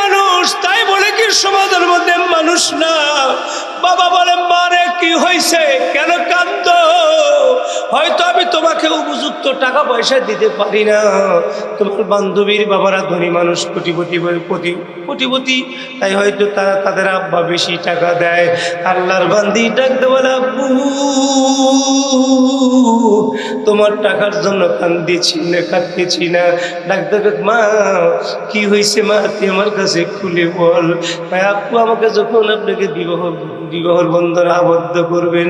মানুষ, তাই বলে কি সমাজের মধ্যে মানুষ না? বাবা বলে, মারে, কি হয়েছে কেন কান্দ হয়তো আমি তোমাকে উপযুক্ত টাকা পয়সা দিতে পারি না। তোমার বান্ধবীর বাবারা ধনী মানুষ, কোটিপতি কোটি, কোটিপতি। তাই হয়তো তারা তাদের আব্বা বেশি টাকা দেয়। আল্লাহর বান্দি ডাকতে বলে, আব্বু, তোমার টাকার জন্য কান্দিছি না, কাঁদতেছি না। ডাক্তার মা, কি হয়েছে মা? তুই আমার কাছে খুলে বল, ভাই, আপু, আমাকে যখন আপনাকে বিবাহ, বিবাহর বন্ধনে আবদ্ধ করবেন,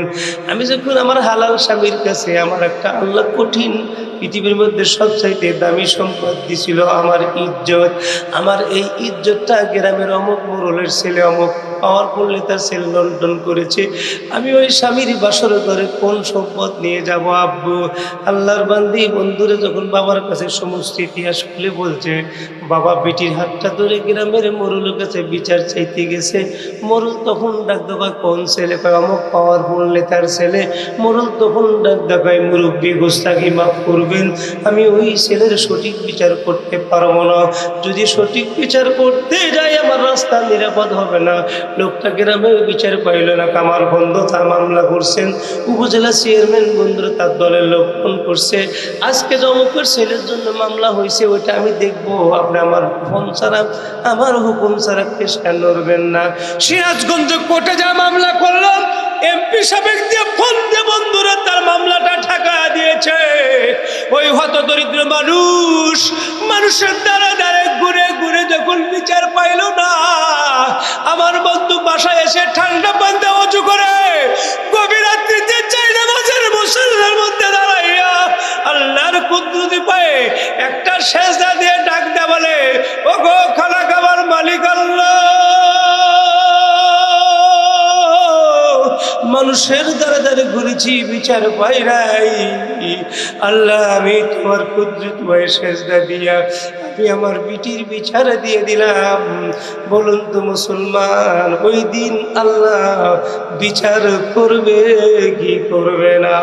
আমি যখন আমার হালাল স্বামীর কাছে আমার একটা আল্লাহ কঠিন পৃথিবীর মধ্যে সবচাইতে দামি সম্পদ দিছিল, আমার ইজ্জত। আমার এই ইজ্জতটা গ্রামের অমুক মোরলের ছেলে অমুক পাওয়ার করলে তার ছেলে লন্ডন করেছে। আমি ওই স্বামীর বাসর ঘরে কোন সম্পদ নিয়ে যাব আব্বু? আল্লাহর বান্দি বন্ধুরে যখন বাবার কাছে সমস্ত ইতিহাস খুলে বলছে, বাবা বেটির হাতটা ধরে গ্রামের মোরলের কাছে বিচার চাইতে গেছে। মোরল তখন ডাক দেখায়, কোন ছেলে? কয়, অমুক পাওয়ারফুল নেতার ছেলে। মরুল তখন ডাক দেখায়, মুরব্বী গোস্তাকে মাফ করবেন, আমি ওই ছেলের সঠিক বিচার করতে পারব না। যদি সঠিক বিচার করতে যাই, আমার রাস্তা নিরাপদ হবে না। লোকটা গ্রামে বিচার পাইল না। কামার বন্ধ তার মামলা করছেন। উপজেলা চেয়ারম্যান বন্ধু তার দলের লোক ফোন করছে। আজকে জমকের ছেলের জন্য মামলা হয়েছে ওইটা আমি দেখব। আপনি আমার হুকুম ছাড়া, আমার হুকুম ছাড়া কেসটা নড়বেন না? সিরাজগঞ্জ কোর্টে যা মামলা করলাম এমপি সাবেক দিয়ে ফোন দিয়ে বন্ধুরা তার মামলাটা ঠাকা দিয়েছে। ওই হত দরিদ্র মানুষ, মানুষের দ্বারা দ্বারে ঘুরে ঘুরে যখন বিচার পাইল না, আমার বন্ধু বাসায় এসে ঠান্ডা পান্তে অজু করে গভীর রাত্রিতে চাই নামাজের মুসল্লার মধ্যে দাঁড়াইয়া আল্লাহর কুদরতি পায়ে একটা সেজদা মানুষের দ্বারে ঘুরেছি বিচার পাই নাই। আল্লাহ, আমি তোমার কুদরত ভয়ে সেজদা দিয়া, আমি আমার বিটির বিচার দিয়ে দিলাম। বলুন তো মুসলমান, ওই দিন আল্লাহ বিচার করবে, কি করবে না?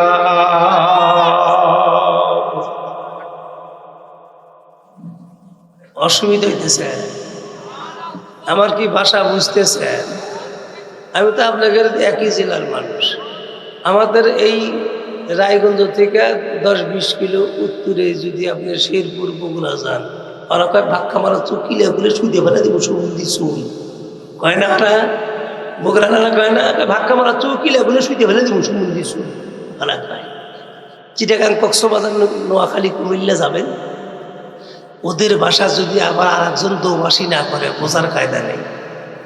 অসুবিধা হইতেছে। আমার কি ভাষা বুঝতেছে আমি তো আপনাদের একই জেলার মানুষ। আমাদের এই রায়গঞ্জ থেকে দশ বিশ কিলো উত্তরে যদি আপনি শেরপুর, বগুড়া যান ওরা কয় ভাক্কা মারা চুকিলে বলে শুইতে ফেলে দিব সমুদ্রি শুন কয় না ওরা বগুড়া কয় না? ভাক্কা মারা চৌকিলে বলে শুধু ফেলে দিব সমুদ্রি শুন ওরা কয় চিটাগাং কক্সবাজার, নোয়াখালী, কুমিল্লা যাবেন। ওদের ভাষা যদি আবার আর একজন দৌবাসী না করে, বোঝার কায়দা নেই।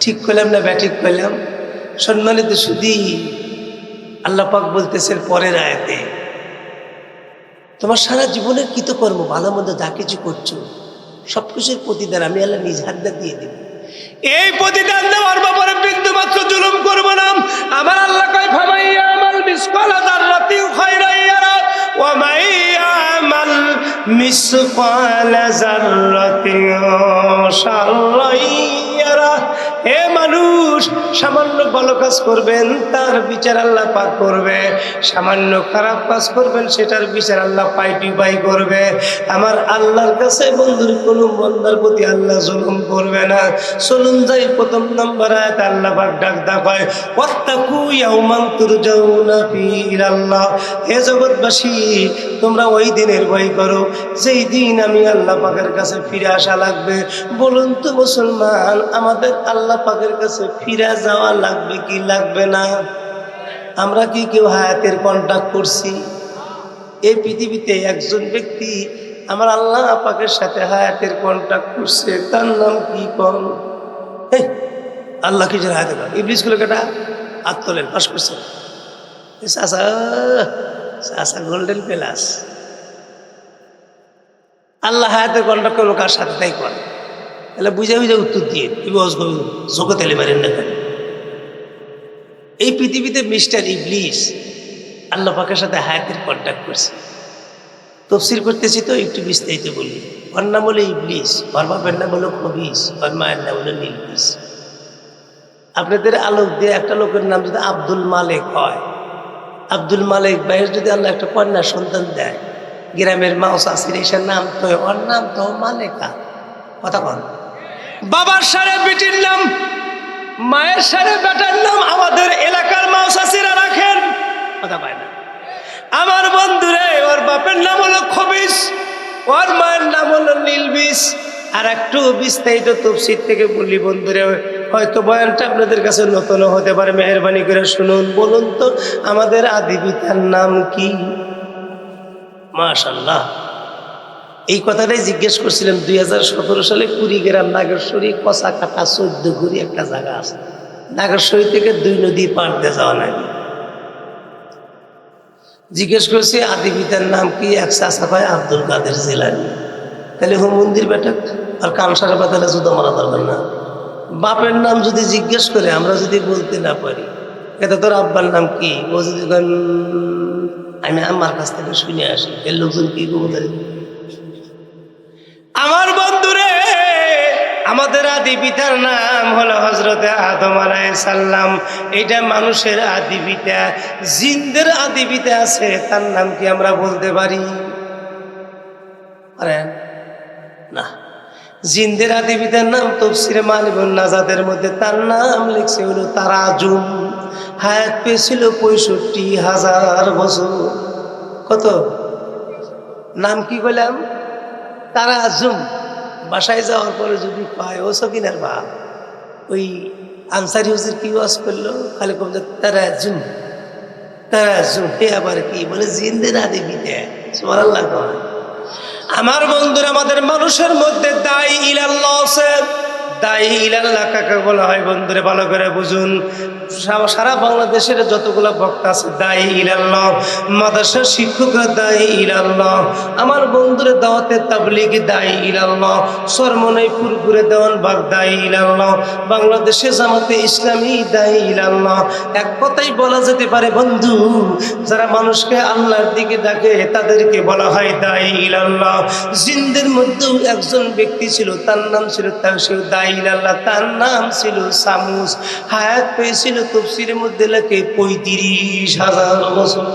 ঠিক করলাম না, ব্যাঠিক করলাম সম্মানিত শুধু আল্লাহ পাক বলতেছেন পরের আয়াতে, তোমার সারা জীবনের কৃতকর্ম, ভালো মন্দ যা কিছু করছ, সব কিছুর প্রতিদান আমি আল্লাহ নিজ হাত দিয়ে দেব এই প্রতিদান দেওয়ার ব্যাপারে বিন্দু মাত্র জুলুম করব না। আমার আল্লাহ কয় ফামাইয়া আমাল মিসকালা যাররাতিন খায়রান ইয়ারা, ওয়া মাইয়া আমাল মিসকালা যাররাতিন শাররান ইয়ারা। হে মানুষ, সামান্য ভালো কাজ করবেন, তার বিচার আল্লাহ পাক করবে। সামান্য খারাপ কাজ করবেন, সেটার বিচার আল্লাহ পাই টু পাই করবে। আমার আল্লাহর কাছে বন্ধুর কোনো বন্দার প্রতি আল্লাহ জুলুম করবে না। চলুন যাই, প্রথম নম্বর আয়াত আল্লাহ পাক ডাক দেখায়, ওয়াত্তাকু ইয়াউমান তুরজাউনা ফিল আল্লাহ হে জগৎবাসী, তোমরা ওই দিনের ভয় করো, যেই দিন আমি আল্লাহ পাকের কাছে ফিরে আসা লাগবে। বলুন তো মুসলমান, আমাদের আল্লাহ পাকের কাছে ফিরে যাওয়া লাগবে কি লাগবে না? আমরা কি কেউ হায়াতের কন্ট্যাক্ট করছি? এই পৃথিবীতে একজন ব্যক্তি আমার আল্লাহ পাকের সাথে হায়াতের কন্ট্যাক্ট করছে, তার নাম কি কম? আল্লাহ কি যেন হায়াতে কন ইবলিশগুলো কেটা হাত তোলেন পাশ করছে চাষা গোল্ডেন প্লাস আল্লাহ হায়াতের কন্ট্যাক্ট করল কার সাথে? তাই কর। তাহলে বুঝে বুঝে উত্তর দিয়ে তুমি চোখে তেলে মারেন না কেন? এই পৃথিবীতে মিস্টার ইবলিশ আল্লাহ পাকের সাথে হায়াতের কন্ট্যাক্ট করছে। তফসির করতেছি তো, একটু বিস্তারিত বলি। ওর নাম হলো ইবলিস, ওর বাপের নাম হলো খবিস, ওর মায়ের নাম হলো নীলবিস আপনাদের আলোক দিয়ে একটা লোকের নাম যদি আব্দুল মালিক হয়, আব্দুল মালিক ভাইয়ের যদি আল্লাহ একটা কন্যা সন্তান দেয়, গ্রামের মাউস আসির নাম তো ওর নাম তো মালেকা। কথা কন বাবার সারে বেটির নাম, মায়ের সারে বেটার নাম আমাদের এলাকার মাউস আসিরা রাখেন। কথা পায় না। আমার বন্ধুরে, ওর বাপের নাম হলো খবিস, ওর মায়ের নাম হলো নীলবিষ আর একটু বিস্তারিত তফসির থেকে বললি বন্ধুরে, হয়তো বয়ানটা আপনাদের কাছে নতুন হতে পারে, মেহরবানি করে শুনুন। বলুন তো, আমাদের আদি পিতার নাম কি? মাশাল্লাহ। এই কথাটাই জিজ্ঞেস করছিলাম দুই সালে কুড়িগ্রাম নাগেশ্বরী কষা কাটা চোদ্দ ঘুরি একটা জায়গা আছে। নাগেশ্বরী থেকে দুই নদী পার দিয়ে যাওয়া নাকি জিজ্ঞেস করছি, আদি পিতার নাম কি? এক চাষা আব্দুল কাদের জিলানি। তাহলে হো মন্দির বেটা আর কামসারা পাতালে জুতো মারা দরকার না। বাপের নাম যদি জিজ্ঞেস করে, আমরা যদি বলতে না পারি, এটা তোর আব্বার নাম কি? ও যদি আমি আমার কাছ থেকে শুনে আসি। এর লোকজন কি কবুতারি? আমার বন্ধুরে, আমাদের আদি পিতার নাম হলো হজরতে আদম সাল্লাম এটা মানুষের আদি পিতা, জিন্দের আদি পিতা আছে, তার নাম কি আমরা বলতে পারি? না। জিন্দের আদি পিতার নাম তফসিরে মালিবুল নাজাদের মধ্যে, তার নাম লিখছে হলো তারাজুম। হায়াত পেয়েছিল পঁয়ষট্টি হাজার বছর। কত? নাম কি বললাম তারা আজম, বাসায় যাওয়ার পরে যদি পায় ও সকিনার বা ওই আনসারি হুজুর কি ওয়াজ করল? খালি কম তারা আজম তারা জুম হে আবার কি? বলে, জিন্দে না দেবী দেয়। আমার বন্ধুরা, আমাদের মানুষের মধ্যে দায় ইলাল্লাহ দায়ী ইলাল্লাহ কাকে বলা হয় বন্ধুরে, ভালো করে বুঝুন। সারা বাংলাদেশের যতগুলো বক্তা আছে, দায়ী ইলাল্লাহ। মাদ্রাসার শিক্ষকরা দায়ী ইলাল্লাহ। আমার বন্ধুরে দাওয়াতে তাবলিগ দায়ী ইলাল্লাহ। সরমনাই পুরপুরে দেওয়ান বাগ দায়ী ইলাল্লাহ। বাংলাদেশে জামাতে ইসলামী দায়ী ইলাল্লাহ। এক কথাই বলা যেতে পারে বন্ধু, যারা মানুষকে আল্লাহর দিকে ডাকে, তাদেরকে বলা হয় দায়ী ইলাল্লাহ। জিন্দের মধ্যেও একজন ব্যক্তি ছিল, তার নাম ছিল তার সে দায়ী ইলাল্লাহ তার নাম ছিল সামুস। হায়াত পেয়েছিল তফসিরের মধ্যে লেখে পঁয়ত্রিশ হাজার বছর।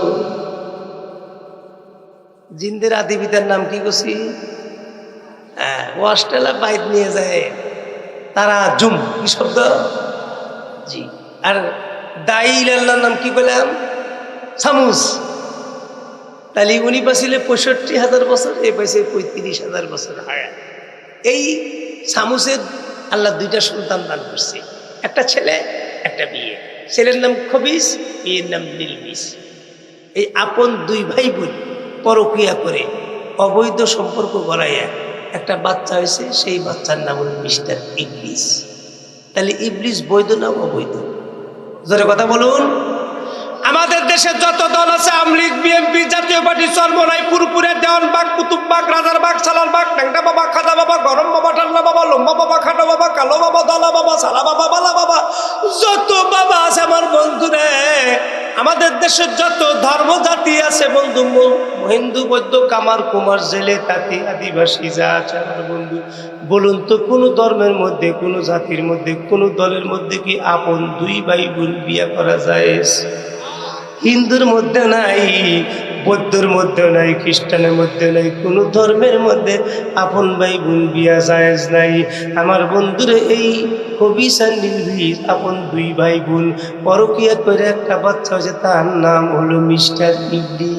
জিন্দের আদি পিতার নাম কি করছি? হ্যাঁ অস্ট্রেলিয়া বাইক নিয়ে যায়। তারা জুম, কি শব্দ? জি। আর দায়ী ইলাল্লাহর নাম কি বললাম? সামুস। তাহলে উনি পাইছিলে পঁয়ষট্টি হাজার বছর এ পাইছে পঁয়ত্রিশ হাজার বছর হায়া এই সামুসের আল্লাহ দুইটা সন্তান দান করছে। একটা ছেলে, একটা বিয়ে। ছেলের নাম খবিস বিয়ের নাম নীলবিস এই আপন দুই ভাই বোন পরক্রিয়া করে অবৈধ সম্পর্ক গড়াইয়া একটা বাচ্চা হয়েছে, সেই বাচ্চার নাম হল মিস্টার ইবলিস। তাহলে ইবলিস বৈধ না অবৈধ? জোরে কথা বলুন। আমাদের দেশে যত দল আছে আমলিগ বিএনপি, জাতীয় পার্টি, সর্বনাই, পুরপুরে দেওয়ান বাগ কুতুব বাগ রাজার বাঘ সালার বাঘ ট্যাংটা বাবা খাদা বাবা, গরম বাবা, ঠান্ডা বাবা, লম্বা বাবা, খাটো বাবা, কালো বাবা, দলা বাবা, সালা বাবা, বালা বাবা, যত বাবা আছে আমার বন্ধুরে, আমাদের দেশের যত ধর্ম জাতি আছে, বন্ধু হিন্দু, বৌদ্ধ, কামার, কুমার, জেলে, তাঁতি, আদিবাসী, যা আছে আমার বন্ধু। বলুন তো, কোন ধর্মের মধ্যে, কোন জাতির মধ্যে, কোন দলের মধ্যে কি আপন দুই ভাই বোন বিয়া করা যায়? হিন্দুর মধ্যে নাই, বৌদ্ধর মধ্যে নাই, খ্রিস্টানের মধ্যে নাই, কোনো ধর্মের মধ্যে আপন ভাই বোন বিয়া জায়েজ নাই। আমার বন্ধুর এই কবি নির্ভীর আপন দুই ভাই বোন পরকিয়া করে একটা বাচ্চা হয়েছে, তার নাম হলো মিস্টার ইবলি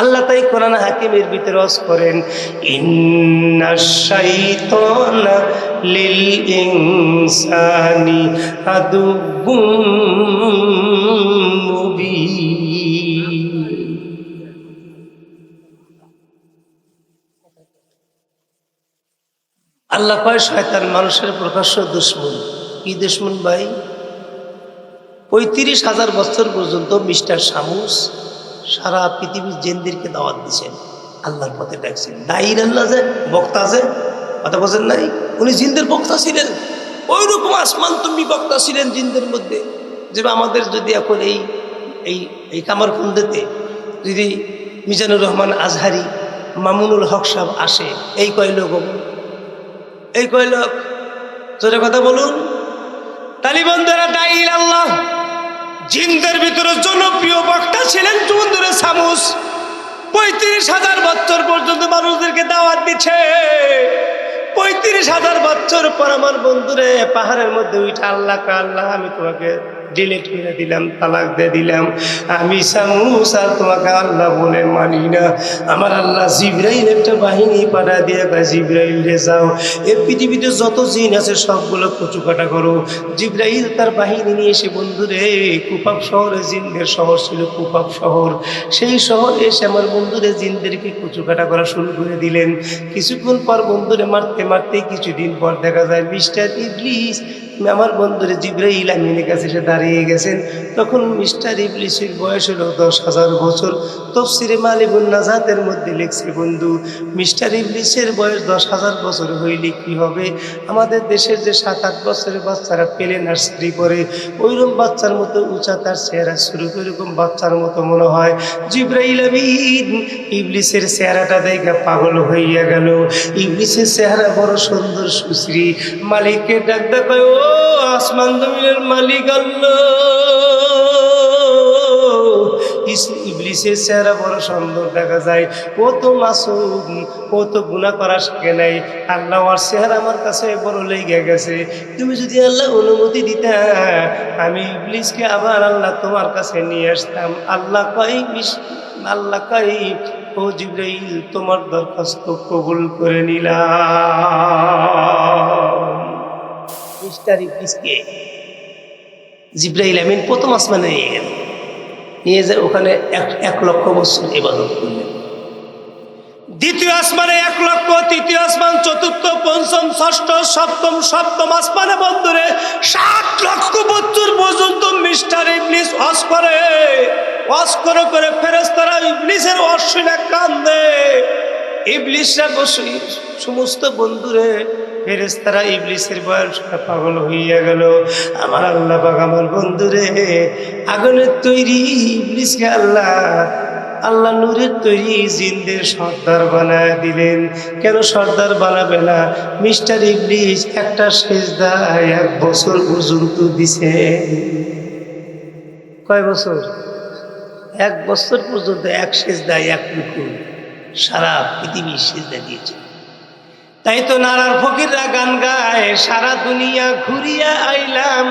আল্লাহ তাই কোরআন হাকিমের ভিতরে রস করেন আল্লাহ কয়, শয়তান মানুষের প্রকাশ্য দুশ্মন। কি দুশ্মন ভাই? পঁয়ত্রিশ হাজার বছর পর্যন্ত মিস্টার শামুস সারা পৃথিবীর জেনদেরকে দাওয়াত দিয়েছেন আল্লাহর পথে ডাকছেন। দায়ীর আল্লাহ যে বক্তা যে কথা বলছেন নাই? উনি জিন্দের বক্তা ছিলেন। ওই রকম আসমান তুমি বক্তা ছিলেন জিন্দের মধ্যে। যে আমাদের যদি এখন এই এই এই কামারকুন্দেতে যদি মিজানুর রহমান আজহারি, মামুনুল হক সাহেব আসে, এই কয় লোক এই কয় লোক তোর কথা বলুন। তালিবন্ধরা দাইল আল্লাহ জিনদের ভিতরে জনপ্রিয় বক্তা ছিলেন চুন্দরে সামুস। পঁয়ত্রিশ হাজার বছর পর্যন্ত মানুষদেরকে দাওয়াত দিচ্ছে। পঁয়ত্রিশ হাজার বছর পর আমার বন্ধুরে পাহাড়ের মধ্যে উঠে আল্লাহ আল্লাহ, আমি তোমাকে ডিলেট করে দিলাম, তালাক দিয়ে দিলাম। আমি তোমাকে আল্লাহ বলে মানি না। আমার আল্লাহ জিব্রাইল একটা বাহিনী পাঠা দিয়ে কয়, জিব্রাইল রে যাও। এ পৃথিবীতে যত জিন আছে সবগুলো কচু কাটা করো। জিব্রাইল তার বাহিনী নিয়ে এসে বন্ধুরে কুপাপ শহরে জিনদের শহর ছিল কুপাপ শহর। সেই শহর এসে আমার বন্ধুরে জিনদেরকে কচু কাটা করা শুরু করে দিলেন। কিছুক্ষণ পর বন্ধুরে মারতে মারতে কিছুদিন পর দেখা যায়, মিস্টার ইবলিস আমার বন্ধুরে জিব্রাইল আমিনের কাছে এসে দাঁড়িয়ে গেছেন। তখন মিস্টার ইবলিসের বয়স হলো দশ হাজার বছর। তফসিরে মালিবুল নাজাতের মধ্যে লিখছে, বন্ধু, মিস্টার ইবলিসের বয়স দশ হাজার বছর হইলে কি হবে? আমাদের দেশের যে সাত আট বছরের বাচ্চারা পেলে নার্সারি করে, ওইরকম বাচ্চার মতো উঁচা তার চেহারা শুরু করে এরকম বাচ্চার মতো মনে হয়। জিব্রাইল আমিন ইবলিসের চেহারাটা দেখে পাগল হইয়া গেল। ইবলিসের চেহারা বড় সুন্দর, সুশ্রী। মালিককে ডাক দেখায়, ও আসমান জমিনের মালিক আল্লাহ। ইবলিসের চেহারা বড় সুন্দর দেখা যায়। কত মাসুম ও তো গুণা করা শিখে নাই। আল্লাহ ওর চেহারা আমার কাছে বড় লেগে গেছে। তুমি যদি আল্লাহ অনুমতি দিতা, আমি ইবলিসকে আবার আল্লাহ তোমার কাছে নিয়ে আসতাম। আল্লাহ কই আল্লাহ কই ও জিব্রাইল, তোমার দরখাস্ত কবুল করে নিলাম। মিস্টার ইবলিসকে জিব্রাইল আমিন প্রথম আসমানে নিয়ে গেলেন নিয়ে যায় ওখানে এক এক লক্ষ বছর ইবাদত করলেন। দ্বিতীয় আসমানে এক লক্ষ, তৃতীয় আসমান, চতুর্থ, পঞ্চম, ষষ্ঠ, সপ্তম সপ্তম আসমানে বন্ধুরে সাত লক্ষ বছর পর্যন্ত মিস্টার ইবলিস ওয়াজ করে। ওয়াজ করে করে ফেরেস্তারা ইবলিসের অশ্বিনে কান্দে। ইবলিসরা বসে, সমস্ত বন্ধুরে ফেরেস্তারা ইবলিসের বয়স পাগল হইয়া গেল। আমার আল্লাহ পাক আমার বন্ধুরে, আগুনের তৈরি ইবলিসকে আল্লাহ আল্লাহ নূরের তৈরি জিনদের সর্দার বানায় দিলেন। কেন সর্দার বানাবে না? মিস্টার ইবলিস একটা সেজদা এক বছর পর্যন্ত দিছে। কয় বছর? এক বছর পর্যন্ত এক সেজদায় এক রুকু সারা পৃথিবী সেজদা দিয়েছে। তাই তো নারার ফকিররা গান গায়, সারা দুনিয়া ঘুরিয়া আইলাম।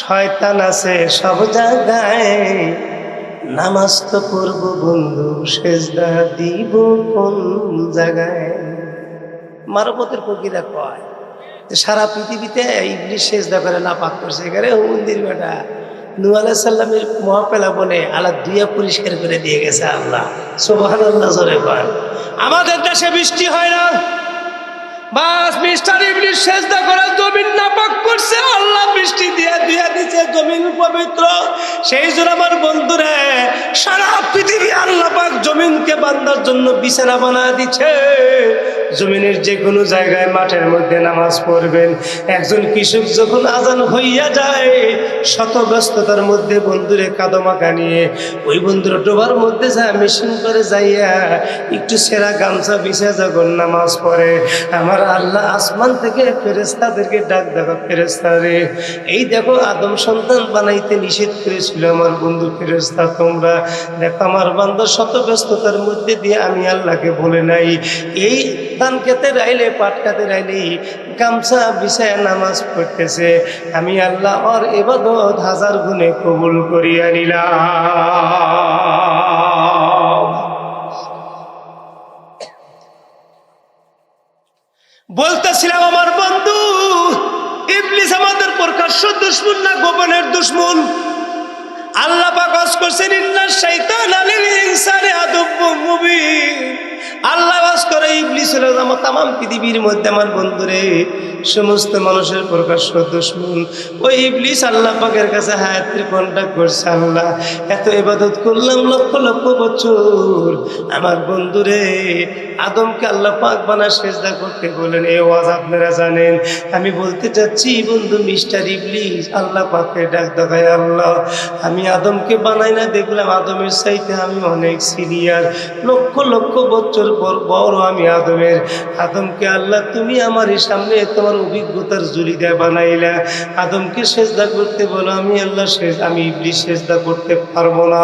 শয়তান আছে সব জায়গায়, নামাজ তো করব বন্ধু, সেজদা দিব কোন জায়গায়? মারপতের ফকিরা কয় যে সারা পৃথিবীতে ইংলিশ সেজদা করে না পাক করছে এখানে মন্দির বেটা নু সাল্লামের মহাপেলা বলে আল্লাহ দুইয়া পরিষ্কার করে দিয়ে গেছে আল্লাহ। সোহান আল্লাহ কয়। আমাদের দেশে বৃষ্টি হয় না। বাস, মিস্টার ইবলিশ সেজদা করে জমিন নাপাক করছে, আল্লাহ বৃষ্টি দিয়া দিয়া দিছে, জমিন পবিত্র। সেই জন্য আমার বন্ধুরা, সারা পৃথিবী আল্লাহ পাক জমিনকে বান্দার জন্য বিছানা বানা দিচ্ছে জমিনের যে কোনো জায়গায় মাঠের মধ্যে নামাজ পড়বেন। একজন কৃষক যখন আজান হইয়া যায় শত ব্যস্ততার মধ্যে বন্ধুরে কাদমাকা নিয়ে ওই বন্ধুরা ডোবার মধ্যে যায়, মেশিন করে যাইয়া একটু সেরা গামছা বিছে যখন নামাজ পড়ে, আমার আল্লাহ আসমান থেকে ফেরেস্তাদেরকে ডাক দেখো ফেরেস্তা রে, এই দেখো আদম সন্তান বানাইতে নিষেধ করেছিল আমার বন্ধু ফেরেস্তা তোমরা। দেখো আমার বান্ধব শত ব্যস্ততার মধ্যে দিয়ে আমি আল্লাহকে বলে নাই। এই ধান খেতে রাইলে, পাট খাতে রাইলে, গামছা বিছায় নামাজ পড়তেছে। আমি আল্লাহ ওর এবাদত হাজার গুণে কবুল করিয়া নিলাম। বলতেছিলাম, আমার বন্ধু, ইবলিস আমাদের প্রকাশ্য দুশ্মন না গোপনের দুশ্মন? আল্লাহ পাক ওয়াজ করছেন, ইন্না শাইতান আলিল ইনসানি আদুব্বু মুবিন। আল্লাহ ওয়াজ করে ইবলিস আমার তাম পৃথিবীর মধ্যে আমার বন্ধুরে, সমস্ত মানুষের প্রকাশ্য দুশ্মন। ওই ইবলিস আল্লাহ পাকের কাছে হায়াতের কন্ট্যাক্ট করছে, আল্লাহ, এত ইবাদত করলাম লক্ষ লক্ষ বছর। আমার বন্ধুরে, আদমকে আল্লাহ পাক বানা সেজদা করতে বলেন, এ ওয়াজ আপনারা জানেন? আমি বলতে চাচ্ছি, বন্ধু মিস্টার ইবলিস, আল্লাহ পাকে ডাক দেখায়, আল্লাহ, আমি আদমকে বানাই না, দেখলাম আদমের চাইতে আমি অনেক সিনিয়র। লক্ষ লক্ষ বছর পর বড় আমি আদমের। আদমকে আল্লাহ, তুমি আমার সামনে তোমার অভিজ্ঞতার জুলি দেয় বানাইলা। আদমকে সেজদা করতে বলো, আমি আল্লাহ শেষ আমি ইবলিস সেজদা করতে পারব না।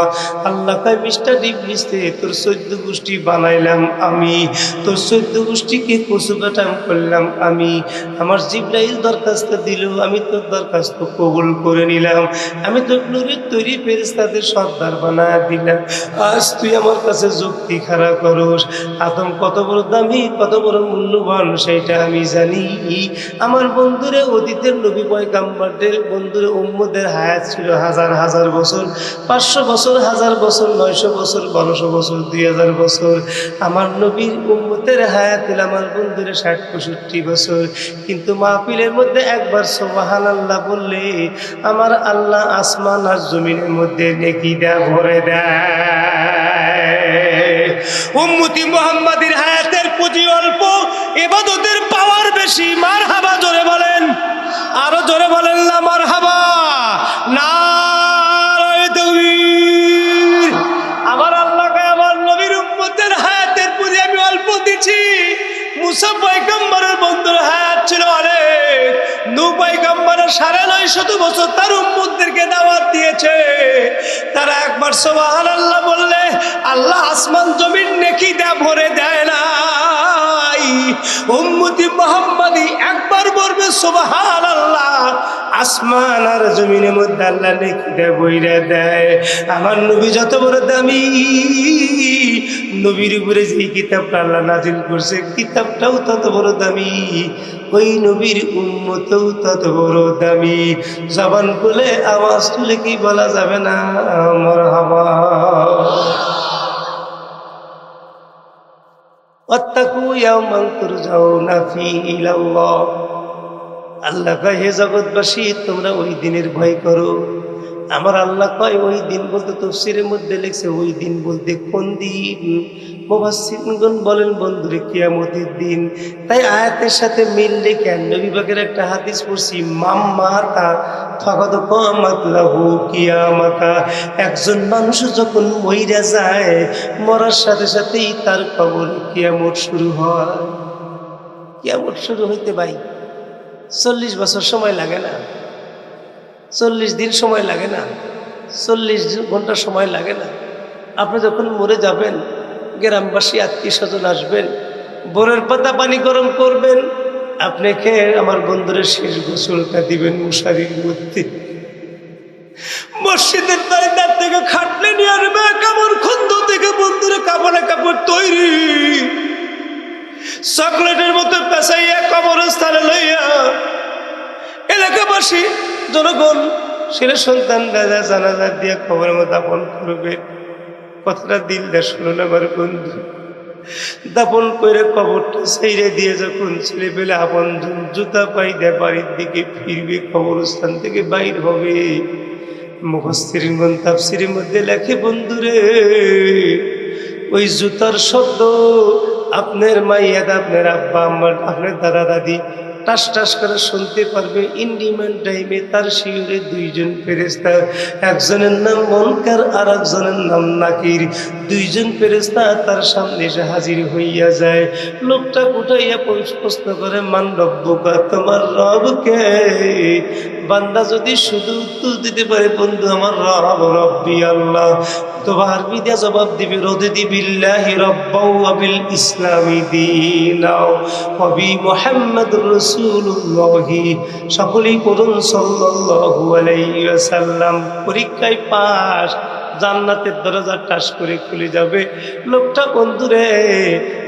আল্লাহ কাই মিস্টার ইবলিসে তোর চোদ্দ গোষ্ঠী বানাইলাম আমি। তোর চোদ্দ গোষ্ঠীকে কচু কাটাম করলাম আমি। আমার জিব্রাইল দরখাস্ত দিল, আমি তোর দরখাস্ত কবুল করে নিলাম। আমি তোর নুরের তৈরি ফেরেস্তাদের সর্দার বানা দিলাম। আজ তুই আমার কাছে যুক্তি খারাপ করস। আদম কত বড় দামি, কত বড় মূল্যবান সেইটা আমি জানি। আমার বন্ধুরে অতীতের নবী পয়গাম্বারদের, বন্ধুরে উম্মদের হায়াত ছিল হাজার হাজার বছর, পাঁচশো বছর, হাজার বছর, নয়শো বছর, বারোশো বছর, দুই হাজার বছর। আমার নবীর উম্মতের হায়াত ছিল আমার বন্ধুরে ষাট, পঁয়ষট্টি বছর। কিন্তু মাহফিলের মধ্যে একবার সোবাহান আল্লাহ বললে, আমার আল্লাহ আসমান আর জমিনের মধ্যে নেকি দেয়া ভরে দেয়। উম্মতি মোহাম্মদের হায়াতের পুঁজি অল্প এবাদতের পাওয়ার বেশি। মার হাবা জোরে বলেন। আরও জোরে বলেন না মার হাবা না নবীর পুঁজি আমি অল্প মুসা ছিল নু সাড়ে নয় শত বছর তার দিয়েছে তারা একবার সোবাহান আল্লাহ বললে আল্লাহ আসমান জমিন নেকি দেয় ভরে দেয় উম্মতি মোহাম্মদী একবার বলবে আল্লাহ আসমান আর জমিনের মধ্যে আল্লাহ দেয় বইরে দেয়। আমার নবী যত বড় দামি, নবীর উপরে যে কিতাবটা আল্লাহ নাজিল করছে, কিতাবটাও তত বড় দামি। ওই নবীর উন্মতও তত বড় দামি। জবান বলে আওয়াজ তুলে কি বলা যাবে না? আমার হাওয়া অত্তাকু ইয়াউমান তুরজাউনা ফি ইলাল্লাহ। আল্লাহ কয়, হে জগৎবাসী, তোমরা ওই দিনের ভয় করো। আমার আল্লাহ কয়, ওই দিন বলতে তফসিরের মধ্যে লেখছে, ওই দিন বলতে কোন দিন? মোবাসিনগণ বলেন, বন্ধুরে, কিয়ামতের দিন। তাই আয়াতের সাথে মিল রেখে নবীবাগের একটা হাদিস পড়ছি, মাম্মাতা ফকত কামাত লাহু কিয়ামাতা। একজন মানুষ যখন মইরা যায়, মরার সাথে সাথেই তার কবর কিয়ামত শুরু হয়। কিয়ামত শুরু হইতে ভাই চল্লিশ বছর সময় লাগে না। চল্লিশ দিন সময় লাগে না। চল্লিশ ঘণ্টা সময় লাগে না। আপনি যখন মরে যাবেন গ্রামবাসী আত্মীয় স্বজন আসবেন, বোরের পাতা পানি গরম করবেন, আপনাকে আমার বন্ধুরের শেষ গোসলটা দিবেন মশারির মধ্যে। মসজিদের বাড়িদার থেকে খাটলে নিয়ে কাপড় খন্দ থেকে বন্ধুরে কাপড়ে কাপড় তৈরি। চকলেটের মতো পেঁচাইয়া কবরস্থানে লইয়া এলাকাবাসী, জনগণ ছেলে সন্তান দাদা জানাজা দিয়ে খবরের মতো দাপন করবে। কথাটা দিল দেশ শুনুন আমার বন্ধু। দাপন করে কবরটা সেইরে দিয়ে যখন ছেলে পেলে আপন জুতা পাই দেয় বাড়ির দিকে ফিরবে, কবরস্থান থেকে বাইর হবে। মুখস্থিরগণ তাফসিরের মধ্যে লেখে, বন্ধুরে, ওই জুতার শব্দ আপনার মাইয়াদ আপনার আব্বা আমার আপনার দাদা, দাদি টাস টাস করে শুনতে পারবে। ইন্ডিমেন্ট টাইমে তার শিউরে দুইজন ফেরেস্তা একজনের নাম মনকার আর একজনের নাম নাকির। দুইজন ফেরেস্তা তার সামনে এসে হাজির হইয়া যায়। লোকটা উঠাইয়া প্রশ্ন করে মান রব্বকা তোমার রবকে বান্দা যদি শুধু উত্তর দিতে পারে, বন্ধু আমার রব, রব্বি আল্লাহ। তো আরবি দিয়া জবাব দিবে, রোদে দিবিল্লাহি রব্বাউ আবিল ইসলামী দিনাও। হবি মোহাম্মদ রসুল্লাহি সকলেই করুন সাল্লাল্লাহু আলাইহি ওয়াসাল্লাম। পরীক্ষায় পাস জান্নাতের দরজা টাস করে খুলে যাবে। লোকটা, বন্ধুরে,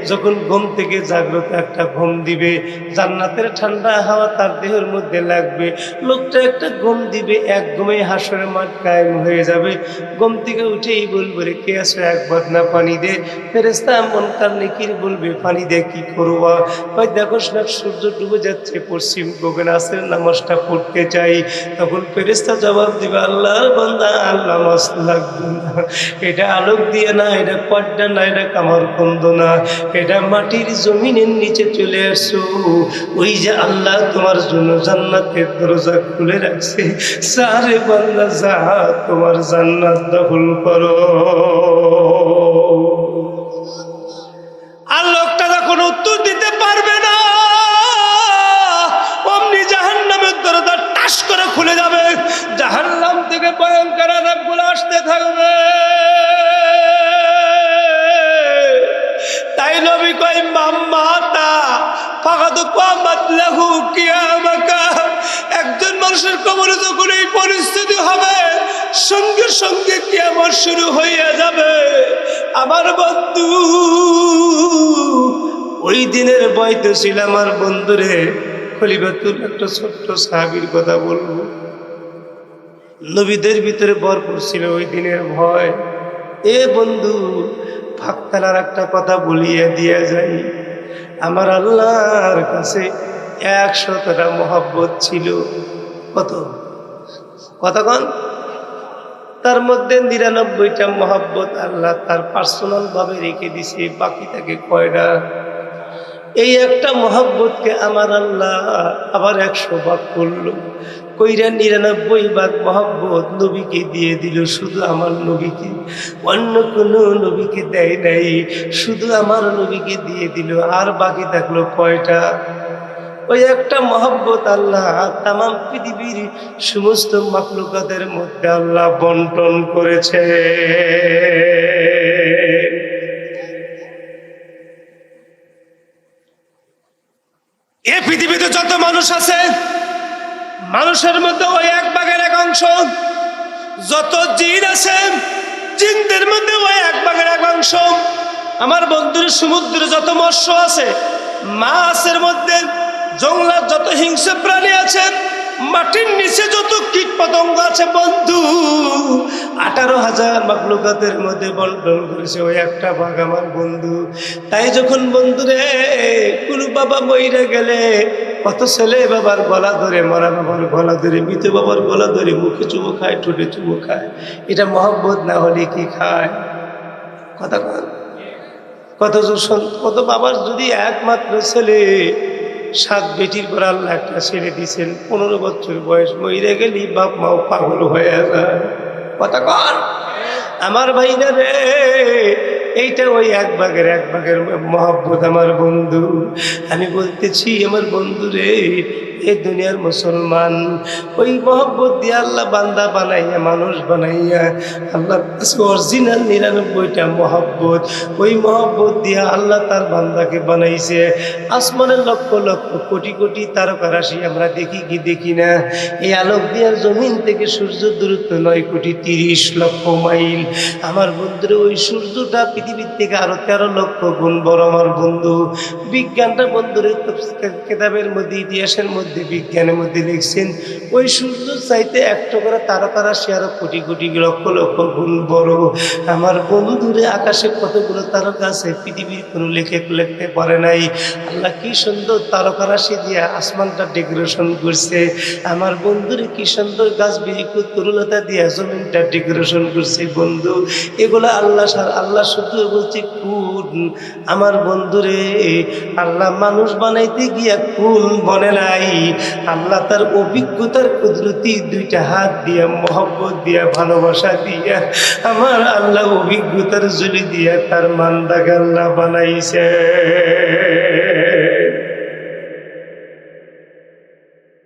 যখন ঘুম থেকে জাগ্রত একটা ঘুম দিবে, জান্নাতের ঠান্ডা হাওয়া তার দেহের মধ্যে লাগবে। লোকটা একটা ঘুম দিবে, এক ঘুমে হাসরের মাঠ কায়েম হয়ে যাবে। ঘুম থেকে উঠেই বলবে, রে, কে আসো এক বদনা পানি দে। ফেরেস্তা মন কার নেকির বলবে, পানি দে, কি করবা? ওই দেখো না, সূর্য ডুবে যাচ্ছে, পশ্চিম গগন আসের নামাজটা পড়তে চাই। তখন ফেরেস্তা জবাব দিবে, আল্লাহর বান্দা, আল্লাহ মাস লাগবে। এটা আলোক দিয়ে না, এটা পর্দা না, এটা কামার কন্দ না। এটা মাটির জমিনের নিচে চলে আসো। ওই যে আল্লাহ তোমার জন্য জান্নাতের দরজা খুলে রাখছে। সারে বান্দা, যা তোমার জান্নাত দখল করো। আর লোকটা উত্তর দিতে পারবে না, অমনি জাহান্নামের দরজা টাস করে খুলে যাবে। থেকে ভয়ঙ্কর আজাবগুলো আসতে থাকবে। তাই নবী কই মাম্মাতা, ফাকাদ কামাত লাহু কিয়ামাকা। একজন মানুষের কবরে যখন এই পরিস্থিতি হবে, সঙ্গে সঙ্গে কিয়ামত শুরু হইয়া যাবে। আমার বন্ধু, ওই দিনের বয়তে ছিল আমার বন্ধুরে খলিফাতুল একটা ছোট্ট সাহাবির কথা বলব। নবীদের ভিতরে ভরপুর ছিল ওই দিনের ভয়। এ বন্ধু ফাঁকতালার একটা কথা বলিয়ে দিয়ে যাই। আমার আল্লাহর কাছে একশতটা মহাব্বত ছিল। কত? কতক্ষণ তার মধ্যে নিরানব্বইটা মহাব্বত আল্লাহ তার পার্সোনাল ভাবে রেখে দিছে, বাকি তাকে কয়টা? এই একটা মহাব্বতকে আমার আল্লাহ আবার একশো ভাগ করল। কইরা নিরানব্বই ভাগ মহাব্বত নবীকে দিয়ে দিল, শুধু আমার নবীকে। অন্য কোনো নবীকে দেয় নাই, শুধু আমার নবীকে দিয়ে দিল। আর বাকি থাকল কয়টা? ওই একটা মহব্বত আল্লাহ তাম পৃথিবীর সমস্ত মাকলুকাতের মধ্যে আল্লাহ বন্টন করেছে। এ পৃথিবীতে যত মানুষ আছে মানুষের মধ্যে ওই এক বাঘের এক অংশ। যত জিন আছে, জিনদের মধ্যে ওই এক বাঘের এক অংশ। আমার বন্ধুর সমুদ্রে যত মৎস্য আছে, মাছের মধ্যে জঙ্গলার যত হিংস্র প্রাণী আছে, মাটির নিচে যত কীট পতঙ্গ আছে, বন্ধু, আঠারো হাজার মাকলুকাতের মধ্যে বন্টন করেছে ওই একটা ভাগ আমার বন্ধু। তাই যখন বন্ধুরে, কোনো বাবা মইরা গেলে কত ছেলে বাবার গলা ধরে, মরা বাবার গলা ধরে, মৃত বাবার গলা ধরে মুখে চুমো খায়, ঠোঁটে চুমো খায়। এটা মহব্বত না হলে কি খায়? কথা কত কত বাবার যদি একমাত্র ছেলে, সাত বেটির পর আল্লাহ একটা ছেড়ে দিয়েছেন, পনেরো বছর বয়স মরে গেলি বাপ মাও পাগল হয়ে যায়। কথা কন। আমার ভাইরা রে এইটা ওই এক ভাগের এক ভাগের মহব্বত আমার বন্ধু। আমি বলতেছি আমার বন্ধু রে এ দুনিয়ার মুসলমান। ওই মহব্বত দিয়ে আল্লাহ বান্দা বানাইয়া, মানুষ বানাইয়া, আল্লাহ অরিজিনাল নিরানব্বইটা মহব্বত। ওই মহব্বত দিয়ে আল্লাহ তার বান্দাকে বানাইছে। আসমানের লক্ষ লক্ষ কোটি কোটি তারকা রাশি আমরা দেখি কি দেখি না। এই আলোক দিয়ার জমিন থেকে সূর্য দূরত্ব নয় কোটি তিরিশ লক্ষ মাইল। আমার বন্ধুরা, ওই সূর্যটা পৃথিবীর থেকে আরও তেরো লক্ষ গুণ বড় আমার বন্ধু। বিজ্ঞানটা বন্ধুরে কেতাবের মধ্যে, ইতিহাসের মধ্যে বিজ্ঞানের মধ্যে লিখছেন, ওই সূর্য চাইতে একটা করে তারকা রাশি আরও কোটি কোটি লক্ষ লক্ষ গুণ বড়। আমার বন্ধুরে আকাশে কতগুলো তারকা আছে, পৃথিবীর কোনো লেখে লিখতে পারে নাই। আল্লাহ কি সুন্দর তারকা রাশি দিয়ে আসমানটা ডেকোরেশন করছে। আমার বন্ধুরে কি সুন্দর গাছ বিরিকু তরুলতা দিয়ে জমিনটা ডেকোরেশন করছে বন্ধু। এগুলো আল্লাহ সার আল্লাহ শুধু বলছে কোন আমার বন্ধুরে, আল্লাহ মানুষ বানাইতে গিয়া কোন বনে নাই। আল্লাহ তার অভিজ্ঞতার কুদরতি দুইটা হাত দিয়া, মহব্বত দিয়া, ভালোবাসা দিয়া, আমার আল্লাহ অভিজ্ঞতার জুড়ে দিয়া তার মান্দাকে আল্লাহ বানাইছে।